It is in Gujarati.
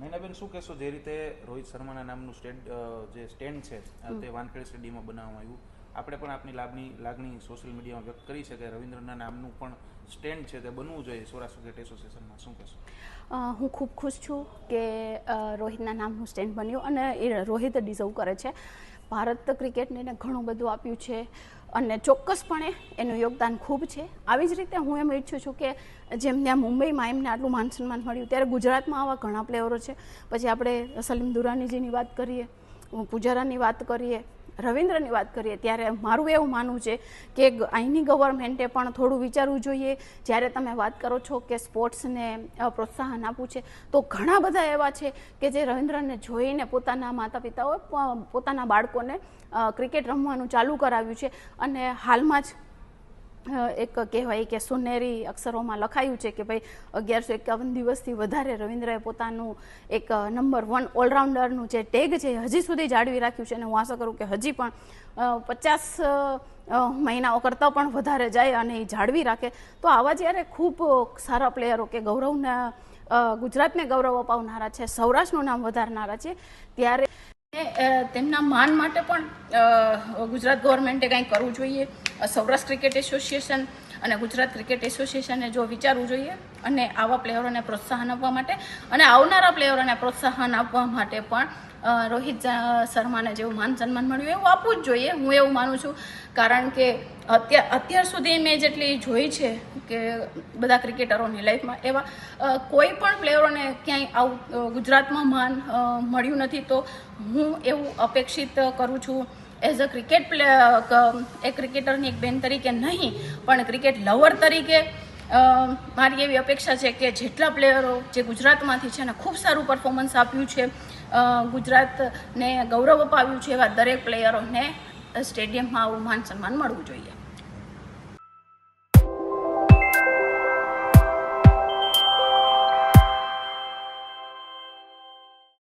નૈનાબેન શું કહેશો? જે રીતે રોહિત શર્માના નામનું સ્ટેડ જે સ્ટેન્ડ છે તે વાનખેડ સ્ટેડિયમમાં બનાવવામાં આવ્યું. આપણે પણ આપની લાગણી લાગણી સોશિયલ મીડિયામાં વ્યક્ત કરી શકે રવિન્દ્રના નામનું પણ સ્ટેન્ડ છે તે બનવું જોઈએ સૌરાષ્ટ્ર ક્રિકેટ એસોસિએશનમાં શું કહેશો? હું ખૂબ ખુશ છું કે રોહિતના નામનું સ્ટેન્ડ બન્યું અને એ રોહિત ડિઝર્વ કરે છે. ભારત ક્રિકેટને એને ઘણું બધું આપ્યું છે અને ચોક્કસપણે એનું યોગદાન ખૂબ છે. આવી જ રીતે હું એમ ઈચ્છું છું કે, જેમ ત્યાં મુંબઈમાં એમને આટલું માન સન્માન મળ્યું, ત્યારે ગુજરાતમાં આવા ઘણા પ્લેયરો છે. પછી આપણે સલીમ દુરાનીજીની વાત કરીએ, પૂજારાની વાત કરીએ રવિન્દ્રની વાત કરીએ ત્યારે મારું એવું માનવું છે કે અહીંની ગવર્મેન્ટે પણ થોડું વિચારવું જોઈએ. જ્યારે તમે વાત કરો છો કે સ્પોર્ટ્સને પ્રોત્સાહન આપવું છે, તો ઘણા બધા એવા છે કે જે રવિન્દ્રને જોઈને પોતાના માતા પિતાઓએ પોતાના બાળકોને ક્રિકેટ રમવાનું ચાલુ કરાવ્યું છે. અને હાલમાં જ એક કહેવાય કે સુનેરી અક્ષરોમાં લખાયું છે કે ભાઈ અગિયારસો એકાવન દિવસથી વધારે રવિન્દ્રએ પોતાનું એક નંબર વન ઓલરાઉન્ડરનું જે ટેગ છે હજી સુધી જાળવી રાખ્યું છે અને હું આશા કરું કે હજી પણ પચાસ મહિનાઓ કરતાં પણ વધારે જાય અને એ જાળવી રાખે. તો આવા જ્યારે ખૂબ સારા પ્લેયરો કે ગૌરવના ગુજરાતને ગૌરવ અપાવનારા છે, સૌરાષ્ટ્રનું નામ વધારનારા છે, ત્યારે તેમના માન માટે પણ ગુજરાત ગવર્મેન્ટે કંઈ કરવું જોઈએ? સૌરાષ્ટ્ર ક્રિકેટ એસોસિએશન અને ગુજરાત ક્રિકેટ એસોસિએશને જો વિચારવું જોઈએ અને આવા પ્લેયરોને પ્રોત્સાહન આપવા માટે અને આવનારા પ્લેયરોને પ્રોત્સાહન આપવા માટે પણ રોહિત શર્માને જેવું માન સન્માન મળ્યું, એવું આપવું જ જોઈએ. હું એવું માનું છું. કારણ કે અત્યાર અત્યાર સુધી મેં જેટલી જોઈ છે કે બધા ક્રિકેટરોની લાઈફમાં, એવા કોઈ પણ પ્લેયરોને ક્યાંય આવું ગુજરાતમાં માન મળ્યું નથી, તો હું એવું અપેક્ષિત કરું છું, એઝ અ ક્રિકેટ પ્લે એક ક્રિકેટરની એક બેન તરીકે નહીં, પણ ક્રિકેટ લવર તરીકે મારી એવી અપેક્ષા છે કે જેટલા પ્લેયરો જે ગુજરાતમાંથી છે ને ખૂબ સારું પરફોર્મન્સ આપ્યું છે ગુજરાતને ગૌરવ અપાવ્યું છે એવા દરેક પ્લેયરોને સ્ટેડિયમમાં આવું માન સન્માન મળવું જોઈએ.